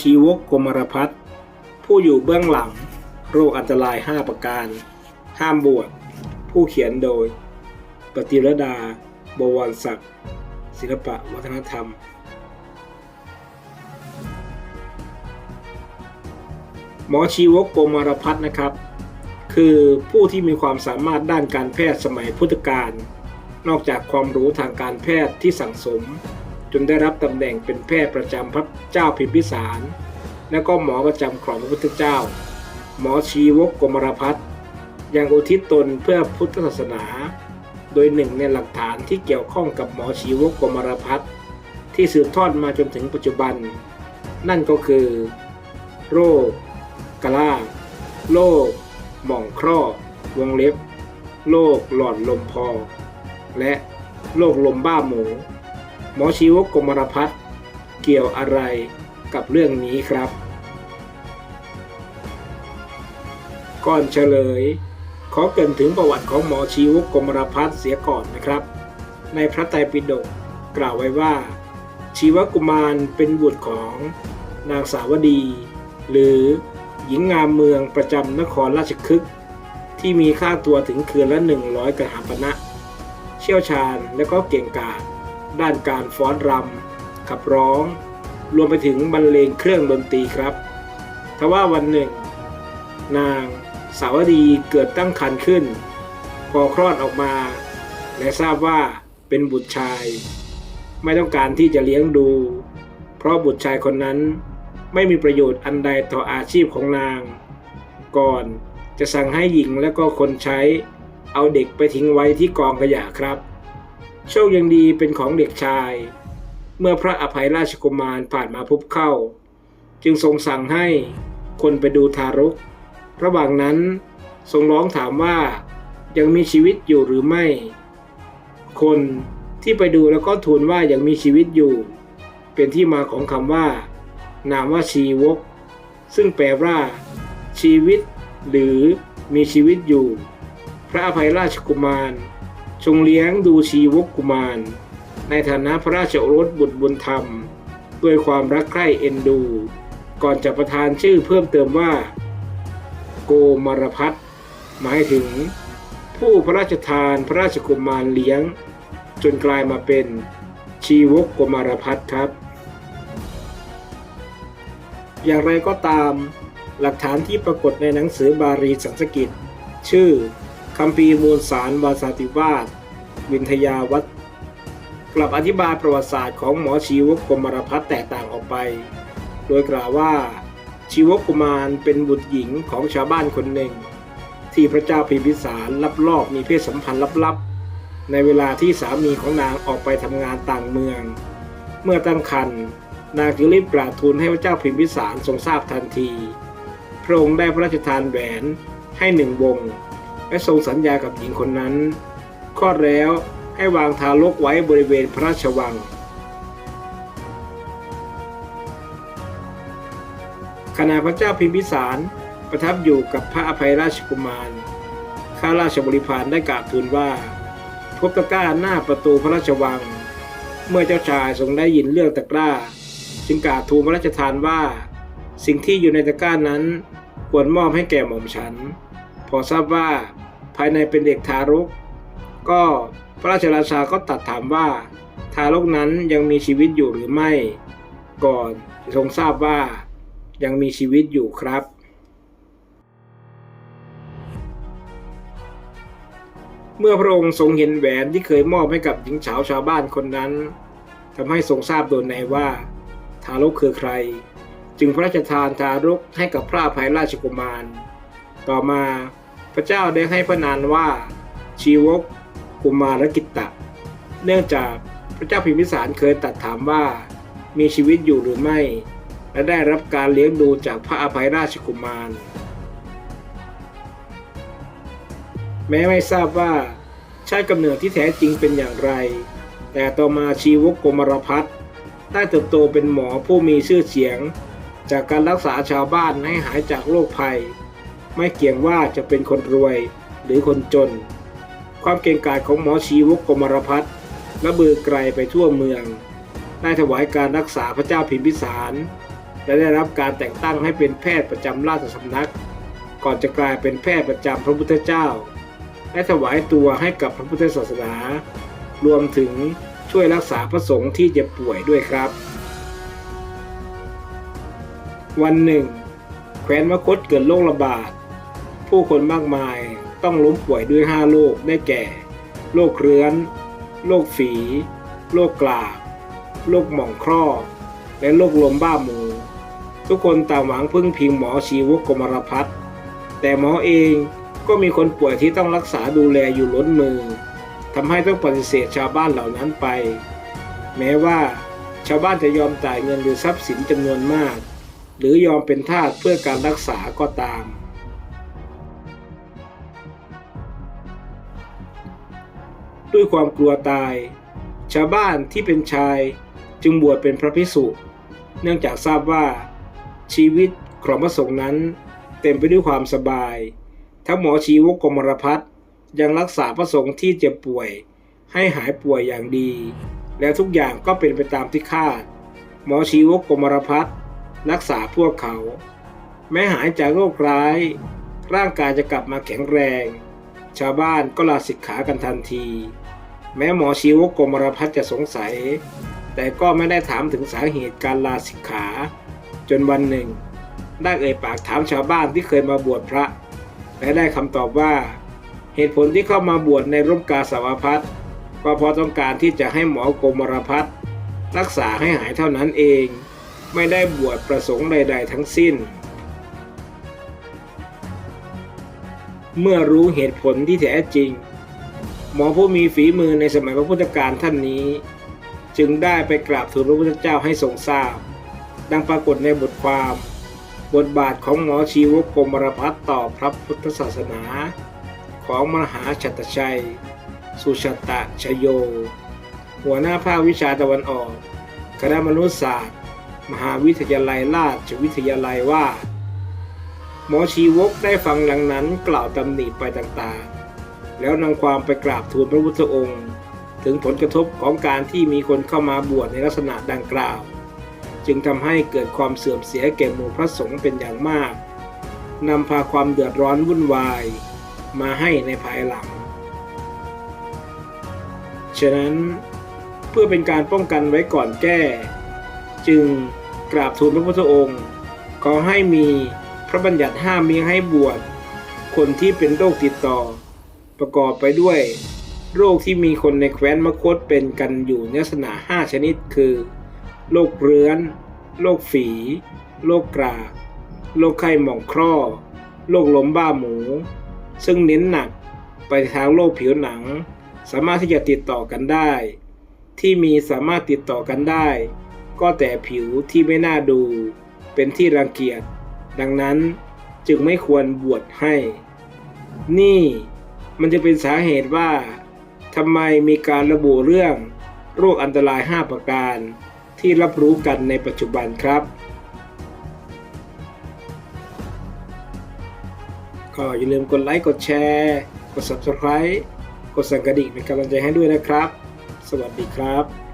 ชีวกกมรพัฒผู้อยู่เบื้องหลัง โรคอันตราย 5 ประการ ห้ามบวชผู้เขียนโดย ปฏิรดา บวรศักดิ์ศิลปะวัฒนธรรม หมอชีวกกมารพัฒน์นะครับ คือผู้ที่มีความสามารถด้านการแพทย์สมัยพุทธกาลนอกจากความรู้ทางการแพทย์ที่สั่งสม จนได้รับตำแหน่งเป็นแพทย์ประจำพระเจ้าพิมพิสาร และก็หมอประจำของพระพุทธเจ้า หมอชีวกกมรพัฒน์ยังอุทิศตนเพื่อพุทธศาสนา โดยหนึ่งในหลักฐานที่เกี่ยวข้องกับหมอชีวกกมรพัฒน์ที่สืบทอดมาจนถึงปัจจุบัน นั่นก็คือ โรคกะลาโรคหม่องครอบวงเล็บโรคหลอดลมพอ และโรคลมบ้าหมู หมอชีวกกมรพัฒน์เกี่ยวอะไรกับเรื่องนี้ครับ ก่อนเฉลย ขอเกรินถึงประวัติของหมอชีวกกมรพัฒน์เสียก่อนนะครับ ในพระไตรปิฎกกล่าวไว้ว่า ชีวกุมารเป็นบุตรของนางสาวดี หรือหญิงงามเมืองประจำนครราชคฤห์ที่มีค่าตัวถึงคืนละ 100กหาปณะเชี่ยวชาญและก็เก่งกาจ ด้านการฟ้อนรำขับร้อง รวมไปถึงบรรเลงเครื่องดนตรีครับ ทว่าวันหนึ่ง นางสาวดีเกิดตั้งครรภ์ขึ้น พอคลอดออกมา และทราบว่าเป็นบุตรชาย ไม่ต้องการที่จะเลี้ยงดู เพราะบุตรชายคนนั้นไม่มีประโยชน์อันใดต่ออาชีพของนาง ก่อนจะสั่งให้หญิงและก็คนใช้ เอาเด็กไปทิ้งไว้ที่กองขยะครับ โชคยังดีเป็นของเด็กชาย เมื่อพระอภัยราชกุมารผ่านมาพบเข้า จึงทรงสั่งให้คนไปดูทารก ระหว่างนั้นทรงร้องถามว่ายังมีชีวิตอยู่หรือไม่ คนที่ไปดูแล้วก็ทูลว่ายังมีชีวิตอยู่ เป็นที่มาของคำว่า นามว่าชีวก ซึ่งแปลว่า ชีวิต หรือมีชีวิตอยู่ พระอภัยราชกุมารทร งเลี้ยงดูชีวกกุมาร ในฐานะพระราชโอรสบุตรบุญธรรม ด้วยความรักใคร่เอ็นดู ก่อนจะประทานชื่อเพิ่มเติมว่า โกมารพัฒหมายถึง ผู้พระราชทานพระราชกุมารเลี้ยง จนกลายมาเป็นชีวกโกมารพัฒครับ อย่างไรก็ตามหลักฐานที่ปรากฏในหนังสือบาลีสันสกฤตชื่อคัมภีร์มูลสารวาสาติวาส วินทยาวัตรกลับอธิบายประวัติศาสตร์ของหมอชีวกกมารพัฒน์แตกต่างออกไป โดยกล่าวว่า ชีวกุมารเป็นบุตรหญิงของชาวบ้านคนหนึ่ง ที่พระเจ้าพิมพิสารลับลอบมีเพศสัมพันธ์ลับๆ ในเวลาที่สามีของนางออกไปทำงานต่างเมือง เมื่อตั้งครรภ์นางจึงรีบกราบทูลให้พระเจ้าพิมพิสารทรงทราบทันที พระองค์ได้พระราชทานแหวนให้หนึ่งวง และทรงสัญญากับหญิงคนนั้น คลอดแล้วให้วางทารกไว้บริเวณพระราชวัง ขณะพระเจ้าพิมพิสารประทับอยู่กับพระอภัยราชกุมาร ข้าราชบริพารได้กราบทูลว่าพบตะกร้าหน้าประตูพระราชวัง เมื่อเจ้าชายทรงได้ยินเรื่องตะกร้า จึงกราบทูลพระราชทานว่า สิ่งที่อยู่ในตะกร้านั้นควรมอบให้แก่หม่อมฉัน พอทราบว่าภายในเป็นเด็กทารก ก็พระราชราชาก็ตรัดถามว่าทารกนั้นยังมีชีวิตอยู่หรือไม่ ก่อนทรงทราบว่ายังมีชีวิตอยู่ครับ เมื่อพระองค์ทรงเห็นแหวนที่เคยมอบให้กับหญิงสาวชาวบ้านคนนั้นทำให้ทรงทราบโดยในว่า ทารกคือใคร จึงพระราชทานทารกให้กับพระภัยราชกุมาร ต่อมาพระเจ้าได้ให้พระนามว่าชีวก กุมารกิตตะ เนื่องจากพระเจ้าพิมพิสารเคยตัดถามว่ามีชีวิตอยู่หรือไม่ และได้รับการเลี้ยงดูจากพระอภัยราชกุมาร แม้ไม่ทราบว่าชาติกำเนิดที่แท้จริงเป็นอย่างไร แต่ต่อมาชีวกกมารพัฒน์ได้เติบโตเป็นหมอผู้มีชื่อเสียง จากการรักษาชาวบ้านให้หายจากโรคภัย ไม่เกี่ยงว่าจะเป็นคนรวยหรือคนจน ความเก่งกาจของหมอชีวกกมารพัฒน์ระเบือไกลไปทั่วเมือง ได้ถวายการรักษาพระเจ้าพิมพิสาร และได้รับการแต่งตั้งให้เป็นแพทย์ประจำราชสำนัก ก่อนจะกลายเป็นแพทย์ประจำพระพุทธเจ้า และถวายตัวให้กับพระพุทธศาสนา รวมถึงช่วยรักษาพระสงฆ์ที่เจ็บป่วยด้วยครับ วันหนึ่ง แคว้นมคตเกิดโรคระบาด ผู้คนมากมาย ต้องล้มป่วยด้วย 5 โรคได้แก่ โรคเรื้อน โรคฝี โรคกลาบโรคหม่องครอบและโรคลมบ้าหมู ทุกคนต่างหวังพึ่งพิงหมอชีวกกมรพัฒน์แต่หมอเองก็มีคนป่วยที่ต้องรักษาดูแลอยู่ล้นมือทำให้ต้องปฏิเสธชาวบ้านเหล่านั้นไป แม้ว่าชาวบ้านจะยอมจ่ายเงินหรือทรัพย์สินจำนวนมาก หรือยอมเป็นทาสเพื่อการรักษาก็ตาม ด้วยความกลัวตาย ชาวบ้านที่เป็นชายจึงบวชเป็นพระภิกษุ เนื่องจากทราบว่า ชีวิตของพระสงฆ์นั้น เต็มไปด้วยความสบาย ทั้งหมอชีวกกมรพัฒน์ยังรักษาพระสงฆ์ที่เจ็บป่วย ให้หายป่วยอย่างดี และทุกอย่างก็เป็นไปตามที่คาด หมอชีวกกมรพัฒน์รักษาพวกเขา แม้หายจากโรคร้าย ร่างกายจะกลับมาแข็งแรง ชาวบ้านก็ลาสิกขากันทันที แม้หมอชีวกกมรพัฒจะสงสัย แต่ก็ไม่ได้ถามถึงสาเหตุการลาสิกขา จนวันหนึ่ง ได้เอ่ยปากถามชาวบ้านที่เคยมาบวชพระ และได้คำตอบว่า เหตุผลที่เข้ามาบวชในร่มกาสาวพัฒก็เพราะต้องการที่จะให้หมอกรมรพัฒรักษาให้หายเท่านั้นเอง ไม่ได้บวชประสงค์ใด ๆ ทั้งสิ้น เมื่อรู้เหตุผลที่แท้จริง หมอผู้มีฝีมือในสมัยพระพุทธการท่านนี้ จึงได้ไปกราบทูลพระพุทธเจ้าให้ทรงทราบ ดังปรากฏในบทความ บทบาทของหมอชีวกกรมรพัฒต่อพระพุทธศาสนา ของมหาชัตชัย สุชตะชโย หัวหน้าภาควิชาตะวันออก คณะมนุษยศาสตร์ มหาวิทยาลัยราชวิทยาลัยว่า หมอชีวกได้ฟังหลังนั้นกล่าวตำหนิไปต่างๆ แล้วนำความไปกราบทูลพระพุทธองค์ ถึงผลกระทบของการที่มีคนเข้ามาบวชในลักษณะดังกล่าว จึงทำให้เกิดความเสื่อมเสียแก่หมู่พระสงฆ์เป็นอย่างมากนำพาความเดือดร้อนวุ่นวาย มาให้ในภายหลัง ฉะนั้นเพื่อเป็นการป้องกันไว้ก่อนแก้ จึงกราบทูลพระพุทธองค์ ขอให้มี พระบัญญัติห้ามมิให้บวชคนที่เป็นโรคติดต่อ ประกอบไปด้วย โรคที่มีคนในแคว้นมคตเป็นกันอยู่ในลักษณะ5ชนิดคือ โรคเรื้อน โรคฝี โรคกรากโรคไข้หมองคร่อโรคลมบ้าหมู ซึ่งเน้นหนักไปทางโรคผิวหนัง สามารถที่จะติดต่อกันได้ ที่มีสามารถติดต่อกันได้ ก็แต่ผิวที่ไม่น่าดู เป็นที่รังเกียจ ดังนั้นจึงไม่ควรบวชให้ นี่มันจะเป็นสาเหตุว่าทำไมมีการระบุเรื่องโรคอันตราย 5 ประการ ที่รับรู้กันในปัจจุบันครับ ก็อย่าลืมกดไลค์ กดแชร์ กด Subscribe กดสั่นกระดิ่งเป็นกำลังใจให้ด้วยนะครับ สวัสดีครับ